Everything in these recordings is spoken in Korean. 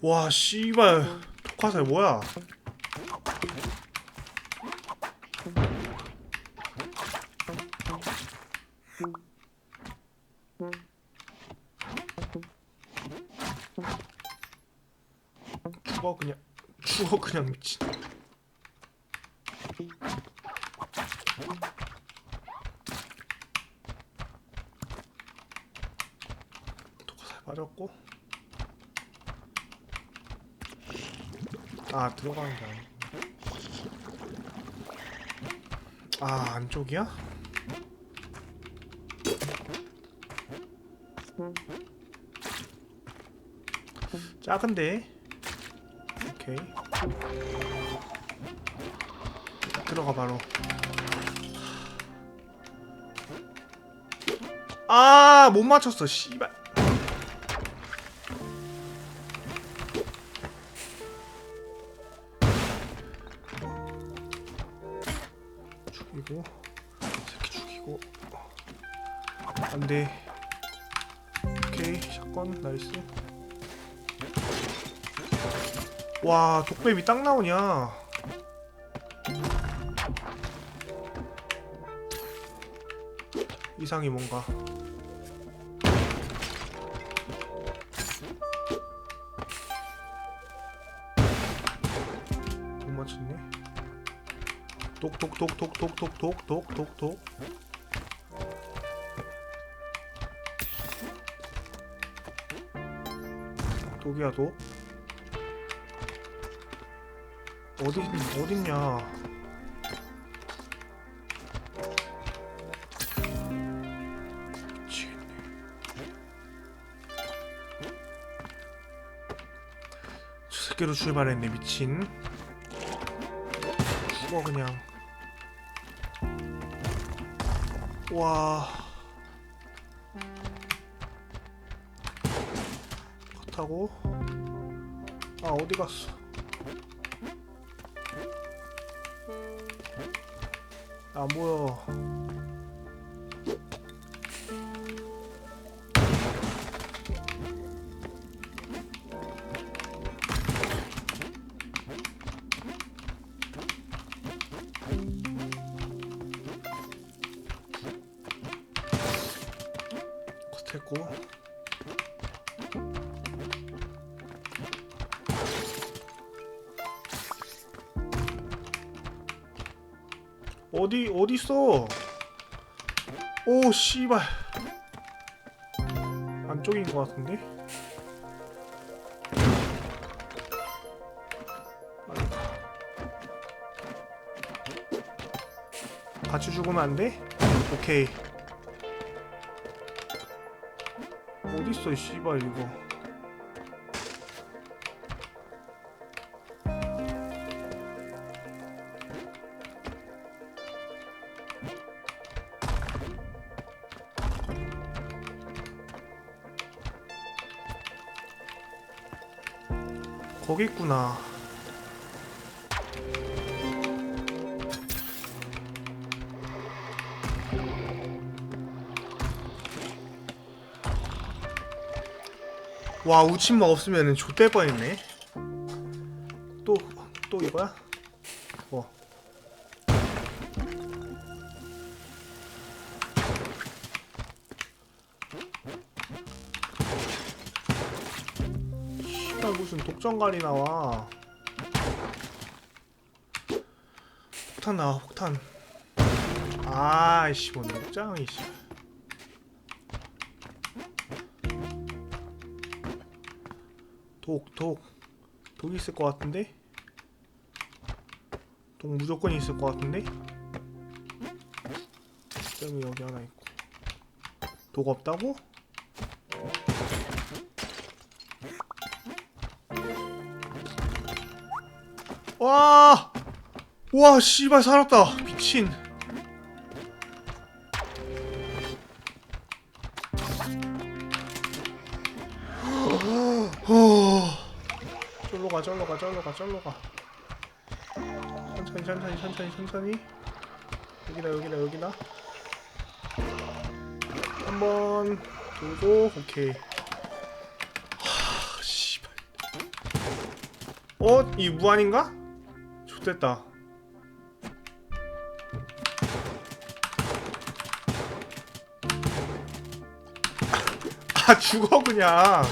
와 씨발. 독화살 뭐야? 죽어 그냥 죽어 그냥 미친 독화살 맞았고 아 들어가는 게 아니고 아 안쪽이야? 작은데? 오케이. 들어가 바로. 아 못 맞췄어 씨발 와 독배비 딱 나오냐? 이상이 뭔가. 못 맞췄네. 독독독독독독독독독독. 독이야 독 어디 어딨냐? 저 새끼로 출발했네 미친. 죽어 그냥. 와. 컷하고? 아 어디 갔어 안 보여 어디 어디 있어? 오 씨발 안쪽인 것 같은데? 같이 죽으면 안 돼? 오케이. 어디 있어 이 씨발 이거? 거기 있구나. 와 우침막 없으면 은 좆될 뻔했네. 또 또 이거야? 무슨 독전갈이 나와. 폭탄 나와 폭탄. 아이씨 뭔 독장이 씨. 독, 독. 독 있을 것 같은데? 독 무조건 있을 것 같은데? 점이 여기 하나 있고. 독 없다고? 와! 와, 씨발 살았다. 미친. 어. 쫄로 가, 쫄로 가, 쫄로 가, 쫄로 가. 천천히, 천천히, 천천히, 천천히. 여기다, 여기다, 여기다. 한 번 돌고, 오케이. 하, 씨발. 어? 이 무한인가? 좋됐다. 아 죽어 그냥.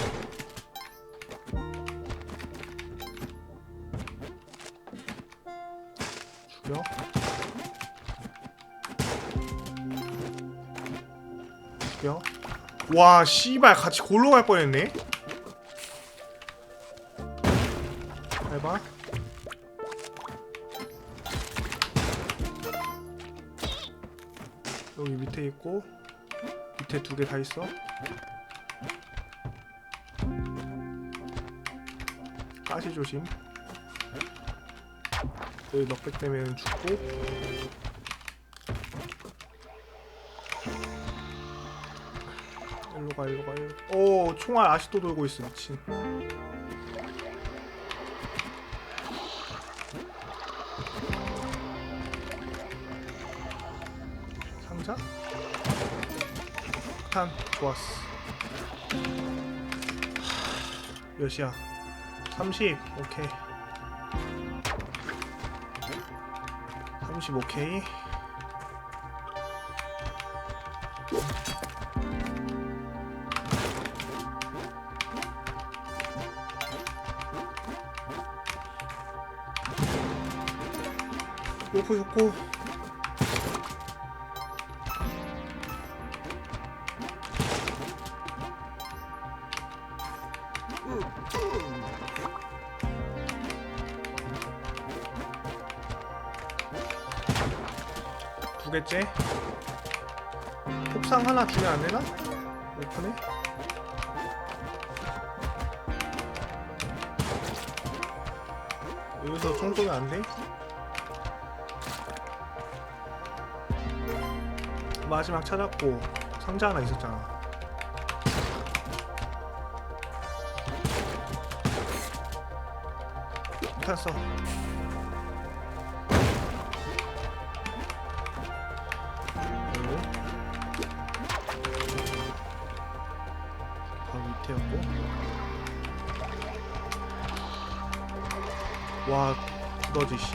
죽여? 죽여? 와 씨발 같이 골로 갈 뻔했네? 해봐 여기 밑에 있고 밑에 두 개 다 있어. 가시 조심. 여기 넉백 되면 죽고. 일로 가 일로 가 일로 오 총알 아직도 돌고 있어 미친 탄 좋았어. 하, 몇이야? 30 오케이. 30 오케이. 오프 좋고 두 개째 폭상 하나 주면 안 되나? 오픈해 여기서 총 쏘면 안 돼? 마지막 찾았고 상자 하나 있었잖아 폭탄 써 와 너지 씨.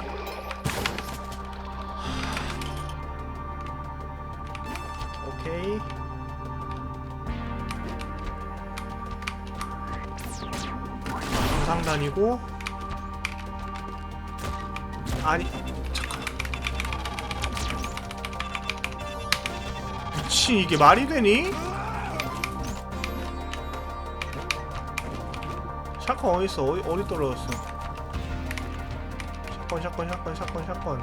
오케이. 정상단이고. 아니 잠깐 미친 이게 말이 되니? 샷건 어딨어? 어디, 어디 떨어졌어 샷건 샷건 샷건 샷건 샷건.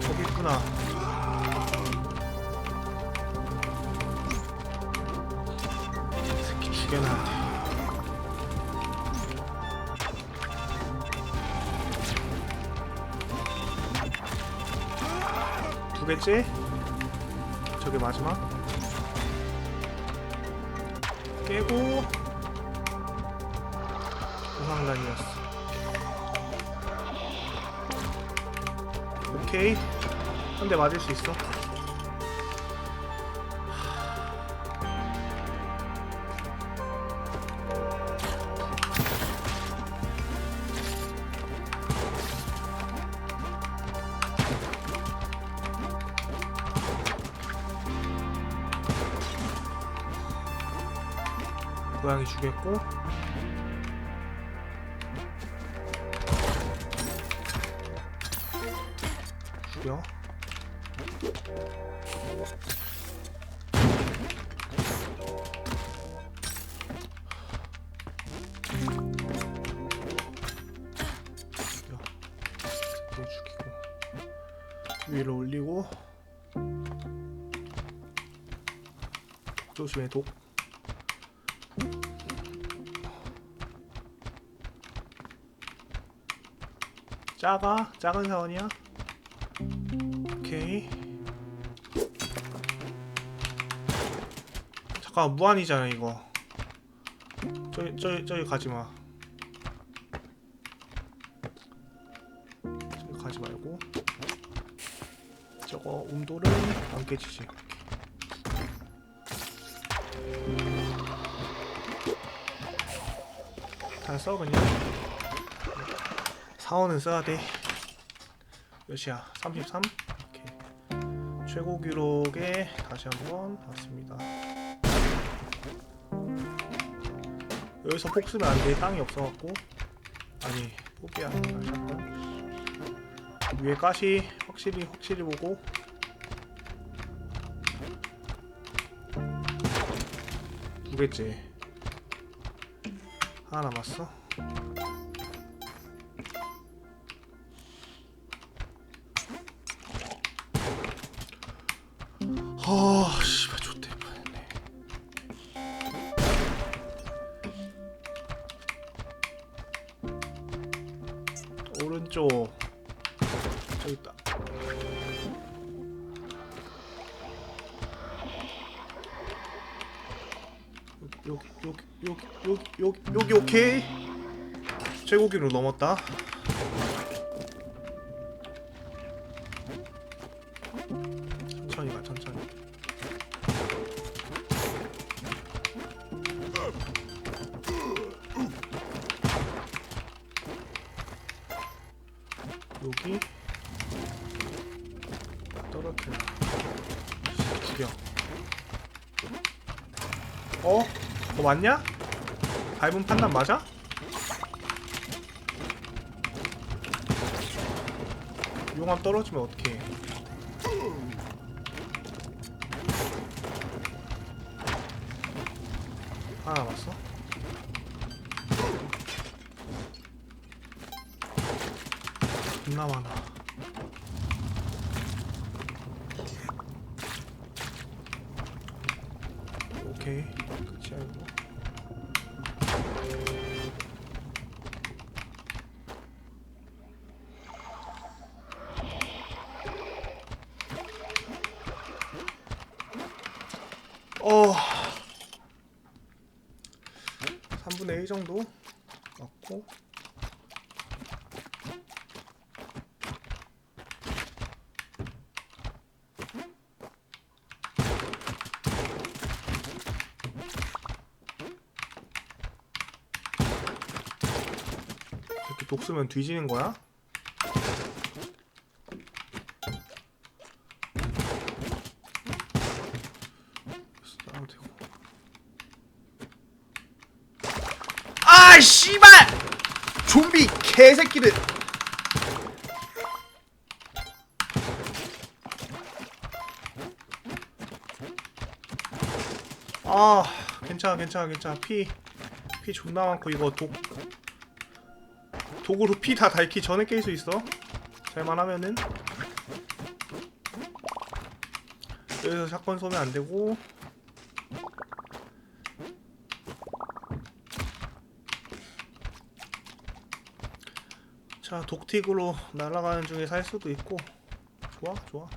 저기 있구나. 두 개째? 저게 마지막 깨고 부상단이었어. 오케이. 한 대 맞을 수 있어 위로 올리고 조심해 독 작아? 작은 사원이야? 아까 무한이잖아 이거. 저기 저기 저기 가지마. 저기 가지 말고. 저거 온도를 안 깨지지. 다써 그냥? 사원은 써야 돼. 몇이야? 33? 오케이. 최고 기록에 다시 한번 봤습니다. 여기서 폭 쓰면 안돼. 땅이 없어갖고. 아니 아니라 샷건 위에 가시 확실히 확실히 보고. 두 개째. 하나 남았어 여기 여기 여기 여기 오케이 최고기로 넘었다 맞냐? 밟은 판단 맞아? 용암 떨어지면 어떡해 하나 남았어? 겁나 많아 오케이 끝이야 이거 맞고 이렇게 독 쓰면 뒤지는 거야? 싸도 되고. 아 씨발! 좀비 개새끼들. 아 괜찮아 괜찮아 괜찮아. 피 피 존나 많고 이거 독 독으로 피 다 닳기 전에 깰 수 있어. 잘만 하면은. 여기서 사건 쏘면 안 되고 자 독틱으로 날아가는 중에 살 수도 있고. 좋아 좋아.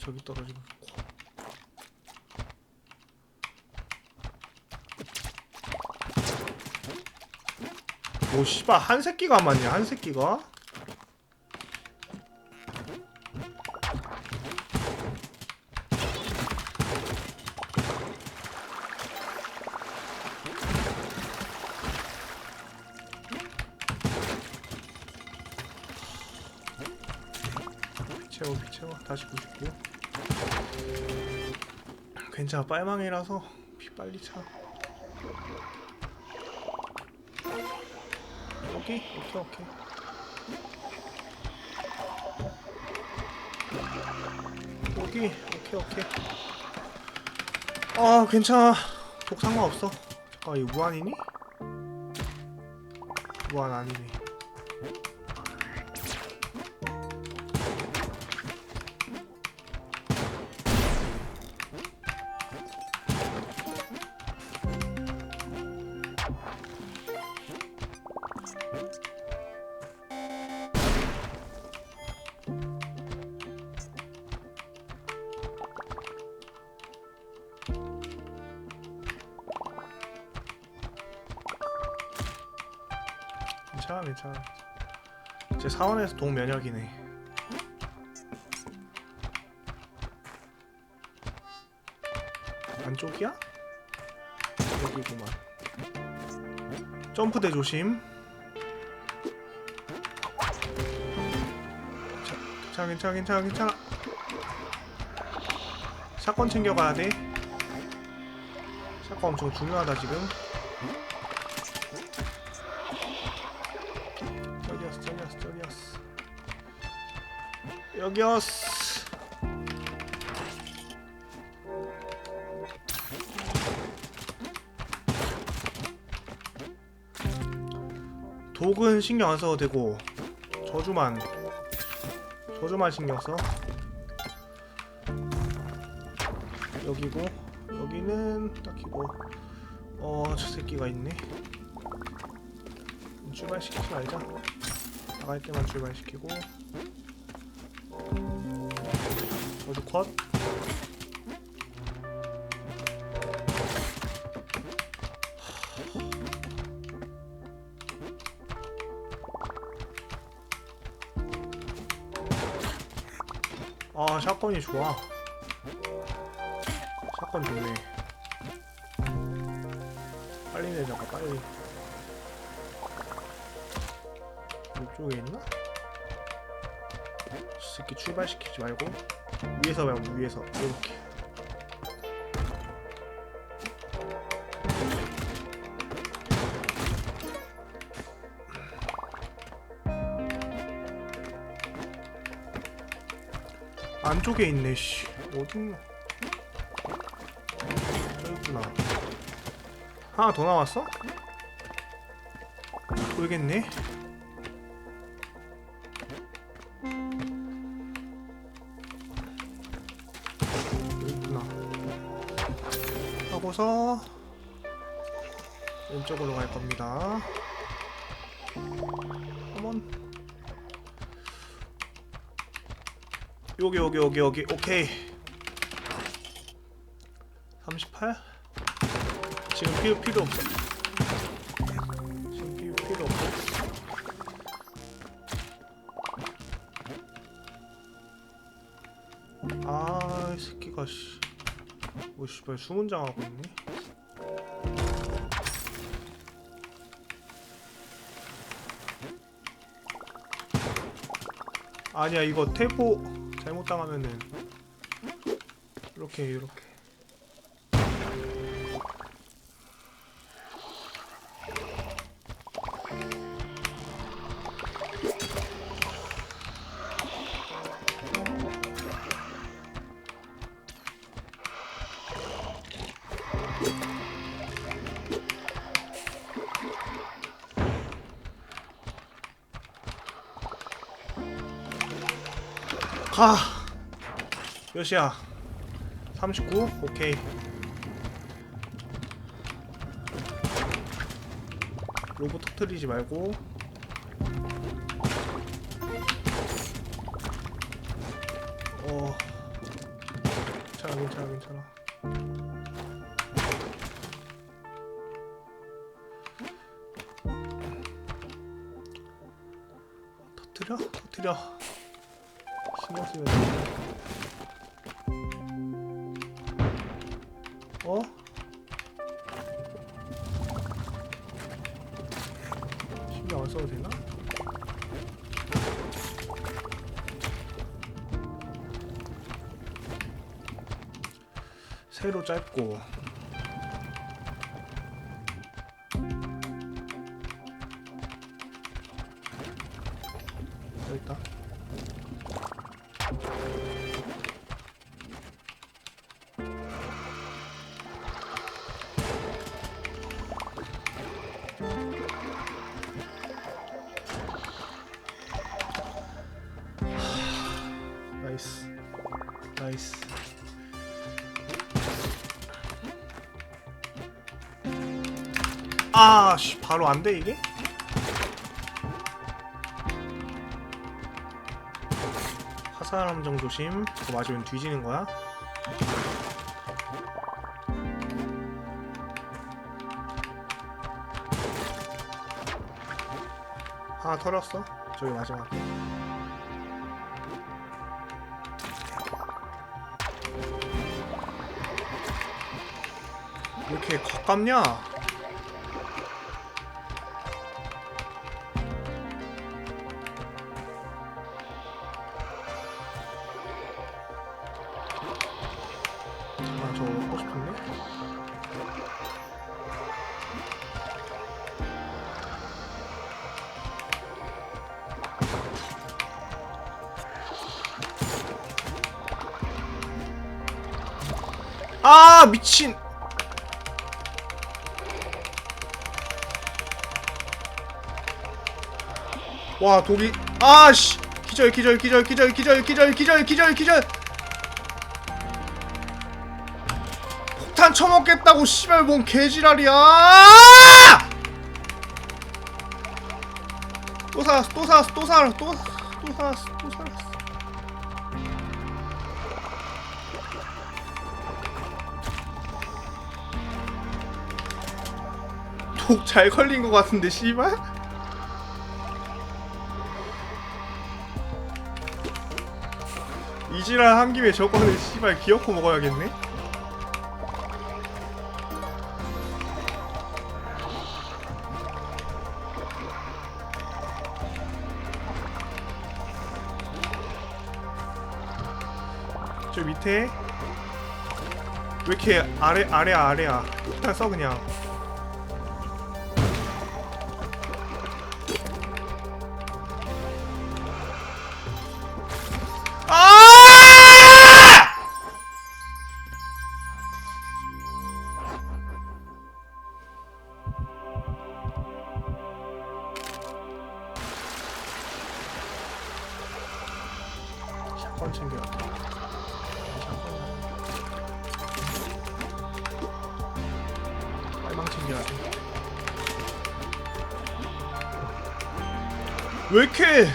저기 떨어지고 오 씨발 한 새끼가 맞냐 한 새끼가 채워 채워. 다시 99 괜찮아. 빨망이라서 피 빨리 차. 오케이. 오케이 오케이. 오케이 오케이 오케이. 아 괜찮아. 독 상관없어. 잠깐 이거 무한이니? 무한 아니네 괜찮아 괜찮아 제 사원에서 동면역이네 안쪽이야? 여기구만 점프대 조심. 자, 괜찮아, 괜찮아, 괜찮아. 사건 챙겨가야 돼. 사건 엄청 중요하다 지금. 여기였어. 독은 신경 안 써도 되고 저주만 저주만 신경 써. 여기고 여기는 딱히 뭐어저 새끼가 있네. 출발시키지 말자. 나갈 때만 출발시키고 저주 컷. 아 샷건이 좋아. 샷건 좋네. 빨리 내자가 빨리. 이쪽에 있나? 이 새끼 출발시키지 말고 위에서 말고 위에서. 이렇게. 안쪽에 있네 씨. 어딨나? 저기 있구나. 하나 더 나왔어? 모르겠네 하고서 왼쪽으로 갈 겁니다. 한번. 여기 여기 여기 여기. 오케이. 38 지금 필요 필요 없어 오 씨발 수문장 하고 있네. 아니야 이거 텔포 잘못 당하면은 이렇게 이렇게 가 몇이야? 39 오케이. 로봇 터트리지 말고. 어. 괜찮아 괜찮아 괜찮아. 터트려? 터트려 신경 쓰면 돼. 어? 신경 안 써도 되나? 세로 짧고 나이스. 아씨 바로 안 돼 이게? 화살 함정 조심. 그거 맞으면 뒤지는 거야. 하나 털었어. 저기 마지막 왜 이렇게 가깝냐? 아, 저 먹고 싶은데? 아, 미친! 와 독이. 아씨. 기절 기절 기절 기절 기절 기절 기절 기절 기절. 폭탄 쳐먹겠다고 씨발 뭔 개지랄이야. 또 살았어 또 살았어 또 살았어 또, 또 살았어 또 살았어. 독 잘 걸린 것 같은데 씨발 이지랄 한 김에 저거는 씨발 기어코 먹어야겠네? 저 밑에? 왜 이렇게 아래 아래 아래야? 일단 써 그냥 왜 이렇게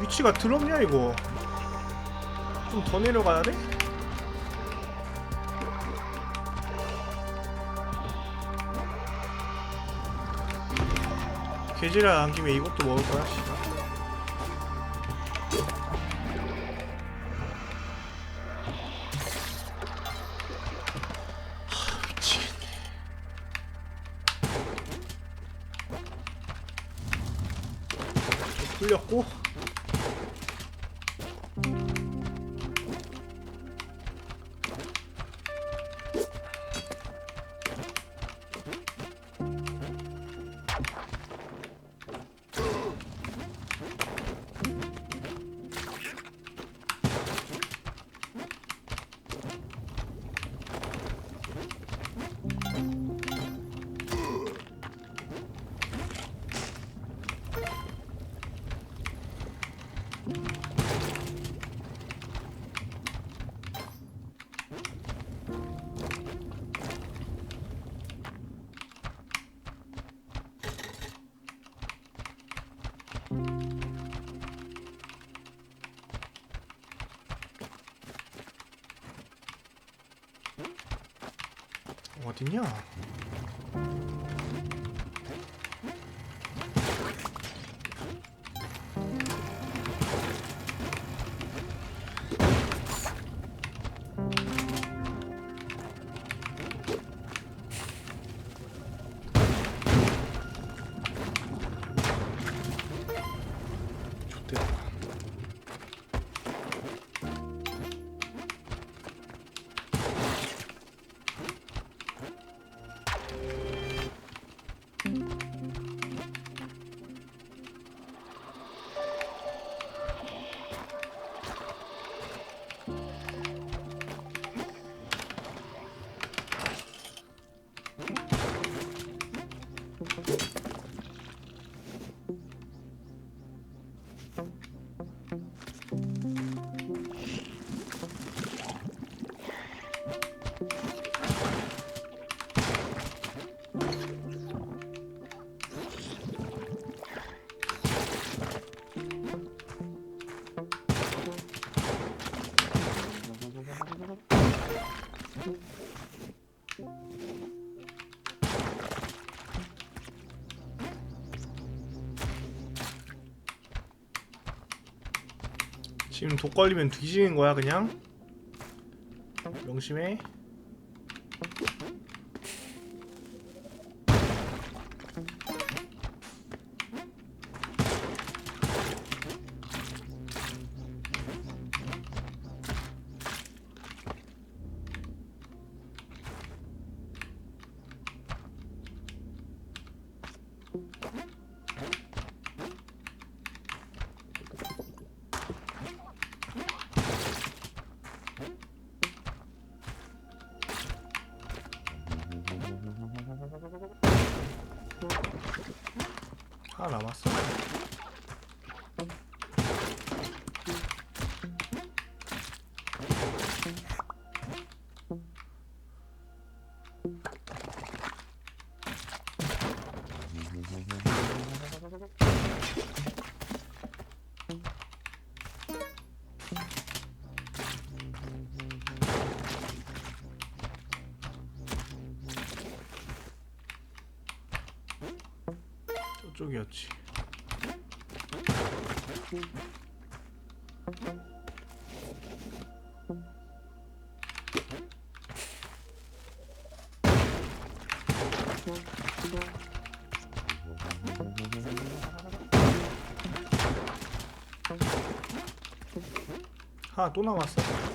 위치가 더럽냐 이거? 좀 더 내려가야 돼? 개지랄 안 김에 이것도 먹을 거야, 씨발. 되거든요. 지금 독 걸리면 뒤지는 거야 그냥? 명심해 저쪽이었지. 하나 또 남았어.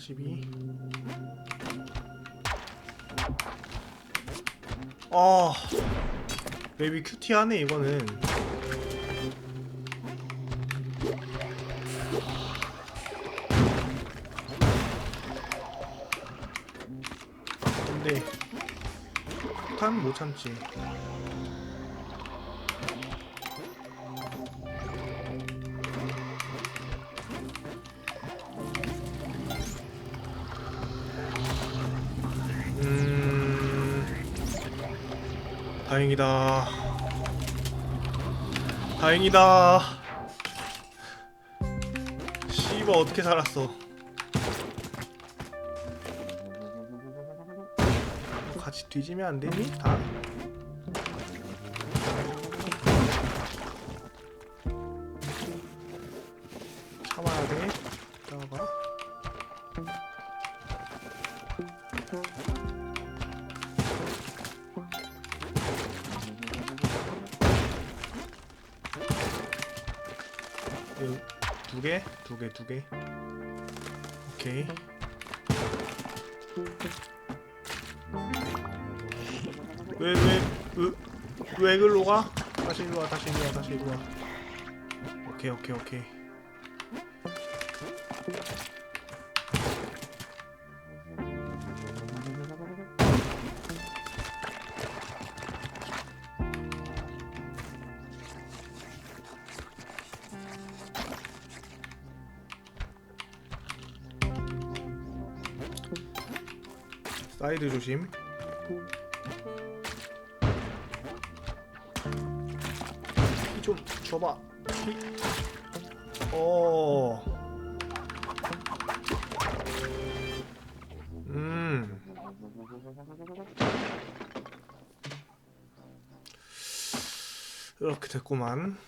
42. 아, 맵이 큐티하네 이거는. 근데 폭탄 못 참지. 다행이다. 다행이다. 씨발 어떻게 살았어? 같이 뒤지면 안 되니? 다? 개? 두 개. 오케이. 왜, 왜, 왜, 왜 글로 가? 다시 일로 와, 다시 일로 와, 다시 일로 와. 오케이, 오케이, 오케이. 사이드 조심. 피좀 줘봐. 피. 어. 음. 이렇게 됐구만.